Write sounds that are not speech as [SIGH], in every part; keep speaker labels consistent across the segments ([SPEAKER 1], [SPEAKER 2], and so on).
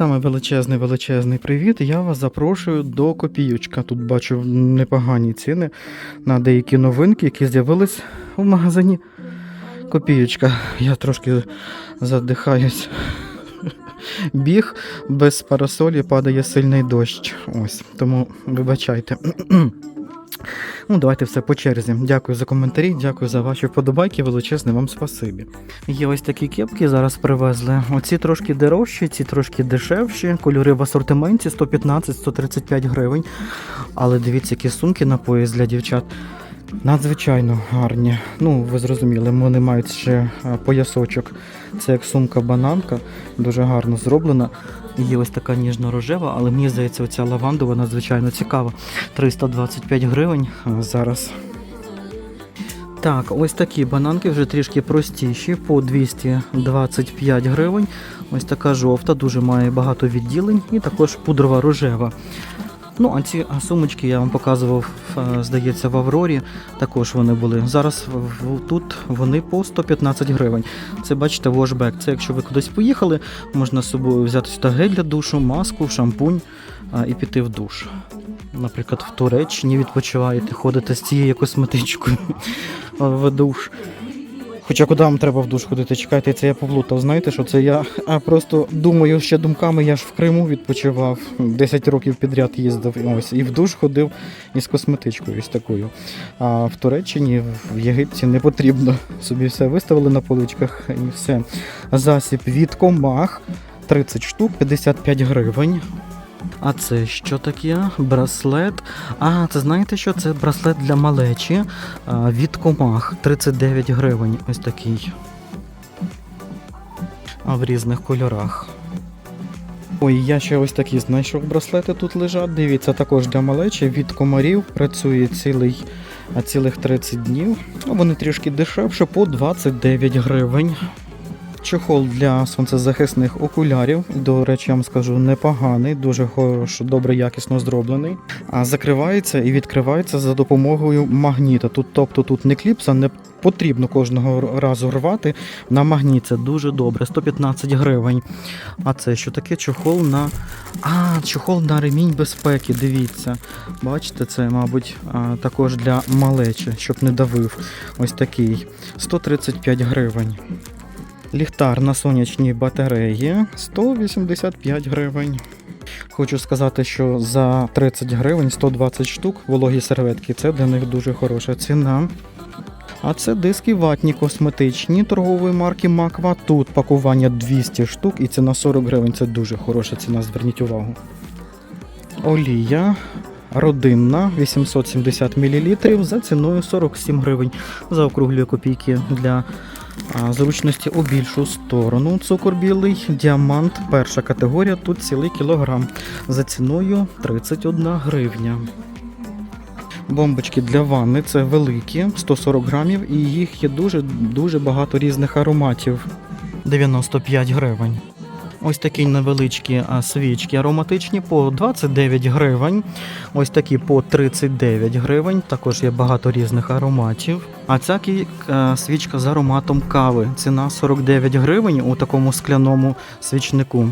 [SPEAKER 1] саме величезний величезний привіт. Я вас запрошую до копійочка. Тут бачу непогані ціни на деякі новинки, які з'явились в магазині. Копійочка. Я трошки задихаюсь. Біг без парасолі падає сильний дощ. Ось, тому вибачайте. Ну, давайте все по черзі. Дякую за коментарі, дякую за ваші вподобайки. Величезне вам спасибі. Є ось такі кепки зараз привезли. Оці трошки дорожчі, ці трошки дешевші. Кольори в асортименті 115-135 гривень. Але дивіться, які сумки на пояс для дівчат. Надзвичайно гарні. Ну, ви зрозуміли, вони мають ще а, поясочок. Це як сумка-бананка, дуже гарно зроблена. Є ось така ніжно-рожева, але мені здається, оця лавандова надзвичайно цікава. 325 гривень зараз. Так, ось такі бананки вже трішки простіші, по 225 гривень. Ось така жовта, дуже має багато відділень, і також пудрова рожева. Ну, а ці сумочки я вам показував, е, здається, в Аврорі. Також вони були. Зараз тут вони по 115 гривень. Це бачите, вошбек. Це якщо ви кудись поїхали, можна з собою взяти сюди гель для душу, маску, шампунь і піти в душ. Наприклад, в Туреччині відпочиваєте, ходите з цією косметичкою [LAUGHS] в душ. Хоча куди вам треба в душ ходити? Чекайте, це я поплутав. Знаєте, що це я а, просто думаю ще думками, я ж в Криму відпочивав, 10 років підряд їздив ось, і в душ ходив із косметичкою ось такою. А в Туреччині, в Єгипті не потрібно. Собі все виставили на поличках і все. Засіб від комах 30 штук, 55 гривень. А це що таке? Браслет. А, це знаєте що? Це браслет для малечі від комах 39 гривень. Ось такий. А в різних кольорах. Ой, я ще ось такі знайшов браслети тут лежать. Дивіться, також для малечі від комарів працює цілий, цілих 30 днів. Вони трішки дешевше по 29 гривень. Чохол для сонцезахисних окулярів. До речі, я вам скажу, непоганий, дуже хорошо, добре, якісно зроблений. А закривається і відкривається за допомогою магніта. Тут, тобто тут не кліпса, не потрібно кожного разу рвати на магніт. Це дуже добре. 115 гривень. А це що таке? Чохол на. А, чохол на ремінь безпеки. Дивіться. Бачите, це, мабуть, також для малечі, щоб не давив. Ось такий. 135 гривень. Ліхтар на сонячній батареї 185 гривень. Хочу сказати, що за 30 гривень 120 штук вологі серветки це для них дуже хороша ціна. А це диски ватні косметичні торгової марки Маква. Тут пакування 200 штук і ціна 40 гривень. Це дуже хороша ціна, зверніть увагу. Олія родинна 870 мл за ціною 47 гривень. Заокруглює копійки для зручності у більшу сторону. Цукор білий, діамант, перша категорія, тут цілий кілограм за ціною 31 гривня. Бомбочки для ванни це великі, 140 грамів, і їх є дуже дуже багато різних ароматів. 95 гривень. Ось такі невеличкі свічки ароматичні по 29 гривень. Ось такі по 39 гривень. Також є багато різних ароматів. А ця е, свічка з ароматом кави. Ціна 49 гривень у такому скляному свічнику.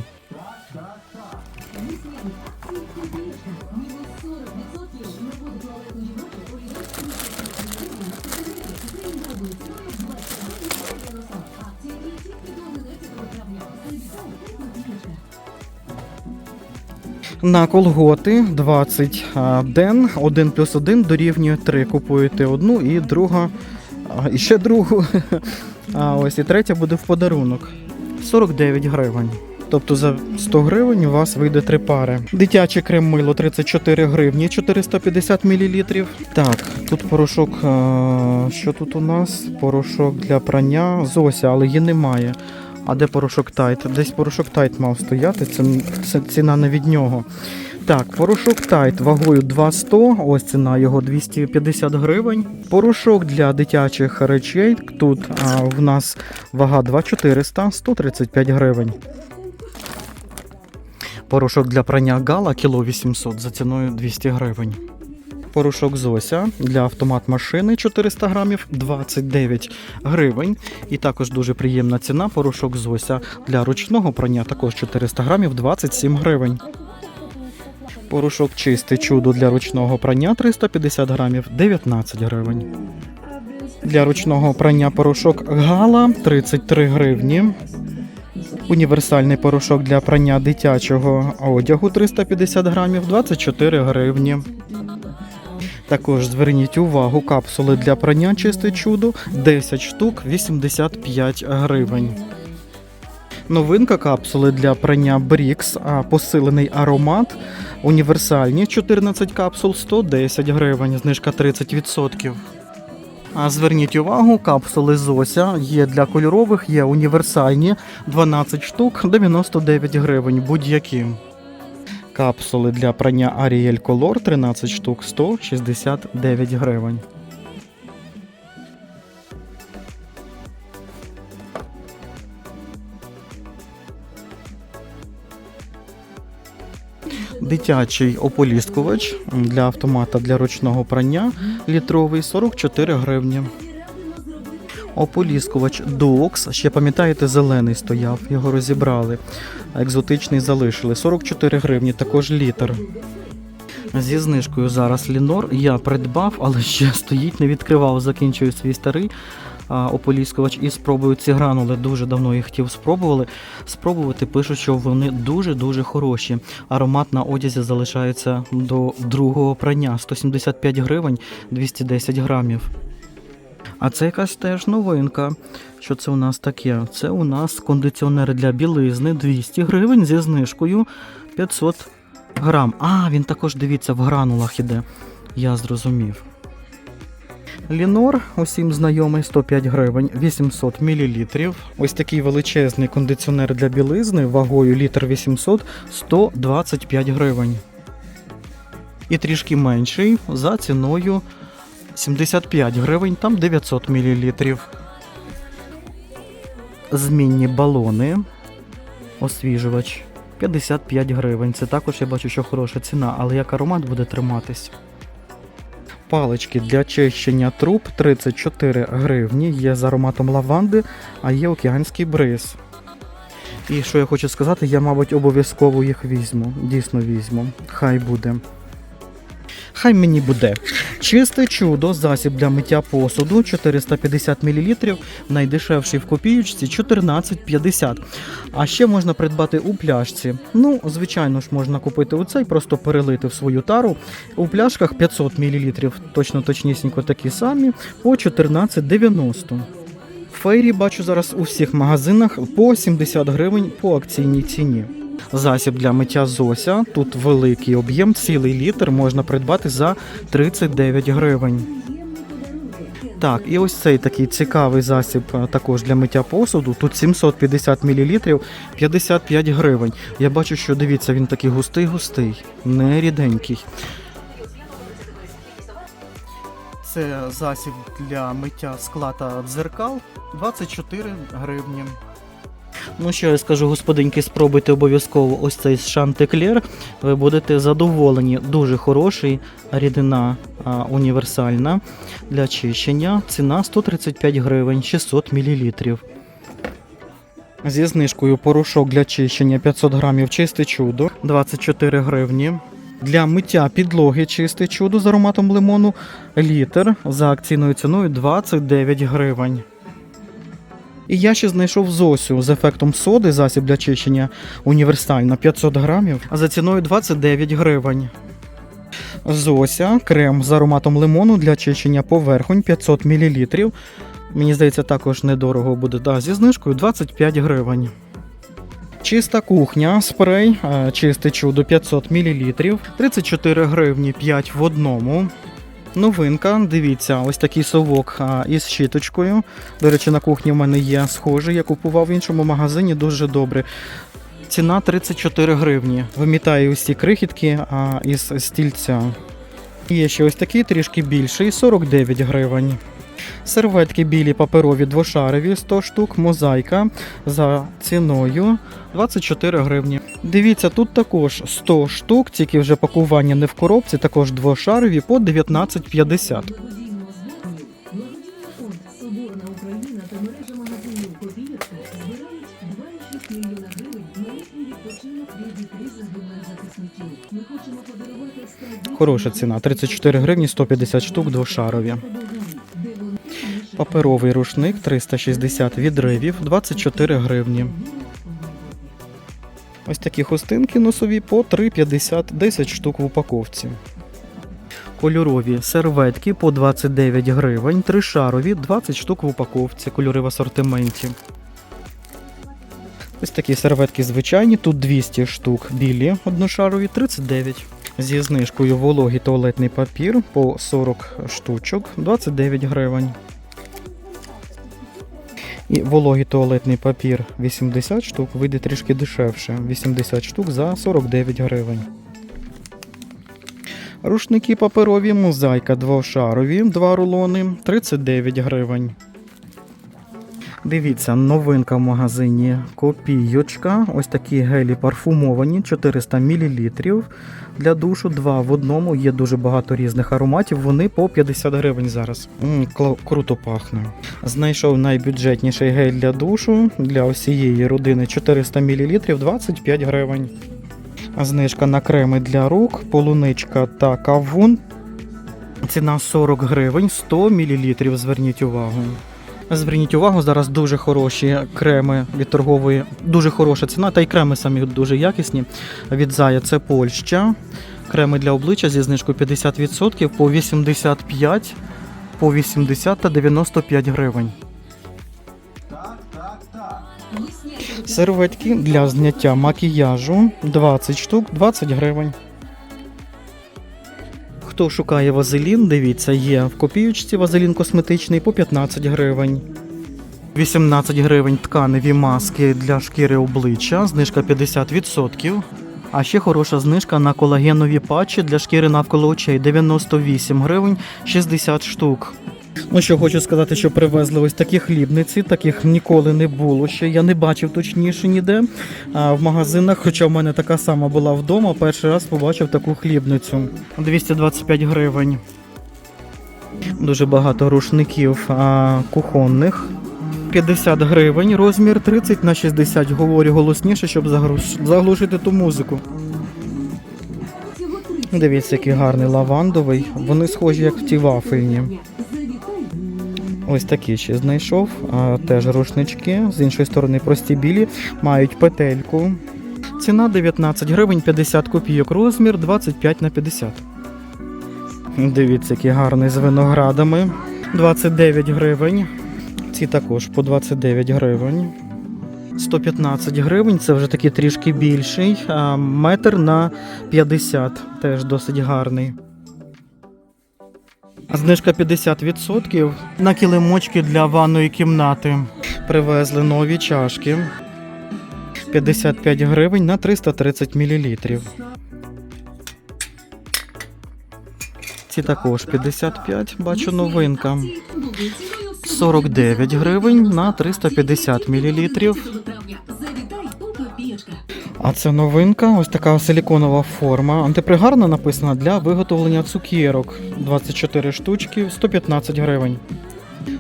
[SPEAKER 1] На колготи 20 ден, 1 плюс 1 дорівнює 3. Купуєте одну і друга, і ще другу. [LAUGHS] А ось і третя буде в подарунок. 49 гривень. Тобто за 100 гривень у вас вийде три пари. Дитяче крем мило 34 гривні, 450 мл. Так, тут порошок. Що тут у нас? Порошок для прання Зося, але її немає. А де порошок Тайт? Десь порошок Тайт мав стояти, це, це ціна не від нього. Так, порошок Тайт вагою 200, ось ціна його 250 гривень. Порошок для дитячих речей. Тут а, в нас вага 2400, 135 гривень. Порошок для прання Гала кіло 800 за ціною 200 гривень. Порошок Зося для автомат машини 400 грамів 29 гривень. І також дуже приємна ціна. Порошок Зося для ручного прання також 400 грамів 27 гривень. Порошок чистий чудо для ручного прання 350 грамів 19 гривень. Для ручного прання порошок Гала 33 гривні. Універсальний порошок для прання дитячого одягу 350 грамів 24 гривні. Також зверніть увагу, капсули для прання чисте чудо 10 штук 85 гривень. Новинка капсули для прання Брікс, а посилений аромат. Універсальні 14 капсул 110 гривень, знижка 30%. А зверніть увагу, капсули Зося є для кольорових, є універсальні 12 штук 99 гривень будь-які. Капсули для прання Ariel Color 13 штук 169 гривень. Дитячий ополіскувач для автомата для ручного прання літровий 44 гривні. Ополіскувач Duox, ще пам'ятаєте, зелений стояв, його розібрали. Екзотичний залишили 44 гривні, також літр. Зі знижкою зараз Лінор я придбав, але ще стоїть, не відкривав, закінчую свій старий ополіскувач і спробую ці гранули. Дуже давно їх хотів спробували. Спробувати пишуть, що вони дуже-дуже хороші. Аромат на одязі залишається до другого прання 175 гривень 210 грамів. А це якась теж новинка. Що це у нас таке? Це у нас кондиціонер для білизни 200 гривень зі знижкою 500 грам. А, він також дивіться в гранулах іде. Я зрозумів. Лінор, усім знайомий, 105 гривень, 800 мл. Ось такий величезний кондиціонер для білизни вагою літр 800 125 гривень. І трішки менший за ціною 75 гривень, там 900 мл. Змінні балони. Освіжувач 55 гривень. Це також я бачу, що хороша ціна, але як аромат буде триматись. Палички для чищення труб 34 гривні. Є з ароматом лаванди, а є океанський бриз. І що я хочу сказати, я, мабуть, обов'язково їх візьму. Дійсно візьму. Хай буде. Хай мені буде. Чисте чудо, засіб для миття посуду 450 мл, найдешевший в копіючці 14,50. А ще можна придбати у пляшці. Ну, звичайно ж, можна купити оцей, просто перелити в свою тару. У пляшках 500 мл, точно точнісінько такі самі, по 14,90. Фейрі бачу зараз у всіх магазинах по 70 гривень по акційній ціні. Засіб для миття Зося. Тут великий об'єм, цілий літр можна придбати за 39 гривень. Так, і ось цей такий цікавий засіб також для миття посуду. Тут 750 мл, 55 гривень. Я бачу, що дивіться, він такий густий-густий, не ріденький. Це засіб для миття скла та дзеркал 24 гривні. Ну, що я скажу, господинки, спробуйте обов'язково ось цей шантеклер. Ви будете задоволені. Дуже хороший, рідина а, універсальна для чищення. Ціна 135 гривень, 600 мл. Зі знижкою порошок для чищення 500 грамів чисте чудо 24 гривні. Для миття підлоги чисте чудо з ароматом лимону літр за акційною ціною 29 гривень. І я ще знайшов Зосю з ефектом соди, засіб для чищення універсальна 500 грамів, за ціною 29 гривень. Зося, крем з ароматом лимону для чищення поверхонь 500 мл. Мені здається, також недорого буде да, зі знижкою 25 гривень. Чиста кухня, спрей, е, чисте чудо 500 мл, 34 гривні 5 в одному. Новинка, дивіться, ось такий совок із щіточкою. До речі, на кухні в мене є схожий, я купував в іншому магазині дуже добре. Ціна 34 гривні. Вимітаю усі крихітки із стільця. І Є ще ось такий трішки більший, 49 гривень. Серветки білі паперові двошарові 100 штук, мозаїка за ціною 24 гривні. Дивіться, тут також 100 штук, тільки вже пакування не в коробці, також двошарові по 19,50.
[SPEAKER 2] Соборна Україна та мережа магазинів Копійка збирають 2,6 мільйона гривень на літній відпочинок для дітей загиблих захисників. Ми хочемо подарувати скарби.
[SPEAKER 1] Хороша ціна 34 гривні 150 штук двошарові. Паперовий рушник 360 відривів 24 гривні. Ось такі хустинки носові по 3,50 10 штук в упаковці. Кольорові серветки по 29 гривень, тришарові 20 штук в упаковці, кольори в асортименті. Ось такі серветки звичайні, тут 200 штук, білі одношарові 39. Зі знижкою вологий туалетний папір по 40 штучок 29 гривень. І вологий туалетний папір 80 штук вийде трішки дешевше. 80 штук за 49 гривень. Рушники паперові, мозаїка двошарові, 2 рулони 39 гривень. Дивіться, новинка в магазині Копійочка. Ось такі гелі парфумовані 400 мл. Для душу два в одному. Є дуже багато різних ароматів. Вони по 50 гривень зараз. м кла- круто пахне. Знайшов найбюджетніший гель для душу для усієї родини 400 мл 25 гривень. Знижка на креми для рук, полуничка та кавун. Ціна 40 гривень, 100 мл. Зверніть увагу. Зверніть увагу, зараз дуже хороші креми від торгової, дуже хороша ціна, та й креми самі дуже якісні. Від Зая це Польща. Креми для обличчя зі знижкою 50% по 85, по 80 та 95 гривень. Серветки для зняття макіяжу 20 штук, 20 гривень. Хто шукає вазелін, дивіться, є в копіючці вазелін косметичний по 15 гривень. 18 гривень тканеві маски для шкіри обличчя, знижка 50%. А ще хороша знижка на колагенові патчі для шкіри навколо очей 98 гривень 60 штук. Ну що хочу сказати, що привезли ось такі хлібниці, таких ніколи не було ще. Я не бачив точніше ніде а, в магазинах, хоча в мене така сама була вдома. Перший раз побачив таку хлібницю. 225 гривень. Дуже багато рушників а, кухонних. 50 гривень, розмір 30 на 60. Говорю голосніше, щоб заглушити ту музику. Дивіться, який гарний лавандовий. Вони схожі як в ті вафельні. Ось такі ще знайшов. Теж рушнички. З іншої сторони прості білі. Мають петельку. Ціна 19 гривень 50 копійок. Розмір 25 на 50. Дивіться, який гарний з виноградами. 29 гривень. Ці також по 29 гривень. 115 гривень, це вже такий трішки більший. Метр на 50, теж досить гарний. Знижка 50% на килимочки для ванної кімнати. Привезли нові чашки. 55 гривень на 330 мл. Ці також 55, бачу новинка. 49 гривень на 350 мл. А це новинка, ось така силіконова форма. Антипригарна написана для виготовлення цукерок. 24 штучки, 115 гривень.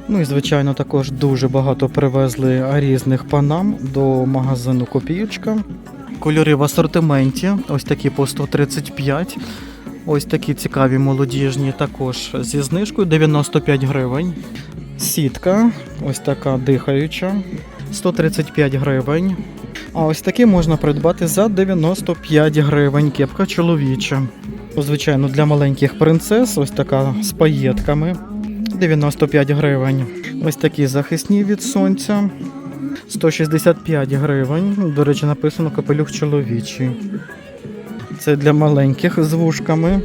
[SPEAKER 1] Ну і звичайно, також дуже багато привезли різних панам до магазину Копієчка. Кольори в асортименті, ось такі по 135. Ось такі цікаві молодіжні, також зі знижкою 95 гривень. Сітка, ось така дихаюча, 135 гривень. А ось такі можна придбати за 95 гривень. Кепка чоловіча. Звичайно, для маленьких принцес, ось така з паєтками. 95 гривень. Ось такі захисні від сонця. 165 гривень. До речі, написано капелюх чоловічий. Це для маленьких з вушками.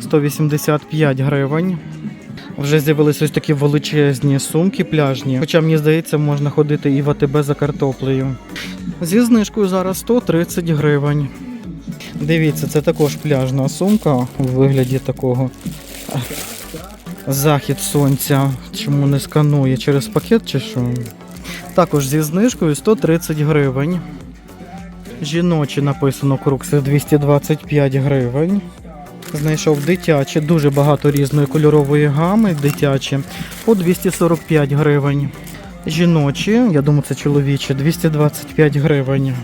[SPEAKER 1] 185 гривень. Вже з'явилися ось такі величезні сумки пляжні. Хоча мені здається, можна ходити і в АТБ за картоплею. Зі знижкою зараз 130 гривень. Дивіться, це також пляжна сумка у вигляді такого захід сонця. Чому не сканує через пакет чи що? Також зі знижкою 130 гривень. Жіночі написано крукси 225 гривень. Знайшов дитячі, дуже багато різної кольорової гами, дитячі по 245 гривень. Жіночі, я думаю, це чоловічі, 225 гривень.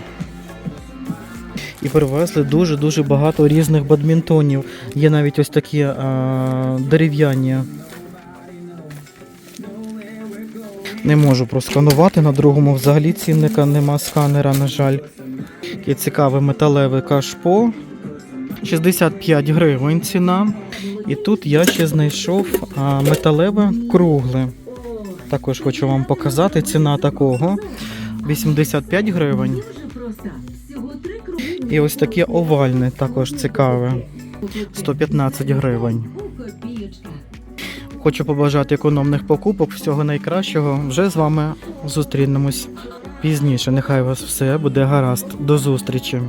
[SPEAKER 1] І привезли дуже-дуже багато різних бадмінтонів. Є навіть ось такі а, дерев'яні. Не можу просканувати. На другому взагалі цінника нема сканера, на жаль. Такий цікавий металевий кашпо. 65 гривень ціна. І тут я ще знайшов металеве кругле. Також хочу вам показати ціна такого. 85 гривень. І ось таке овальне, також цікаве. 115 гривень. Хочу побажати економних покупок, всього найкращого. Вже з вами зустрінемось пізніше. Нехай у вас все буде гаразд. До зустрічі.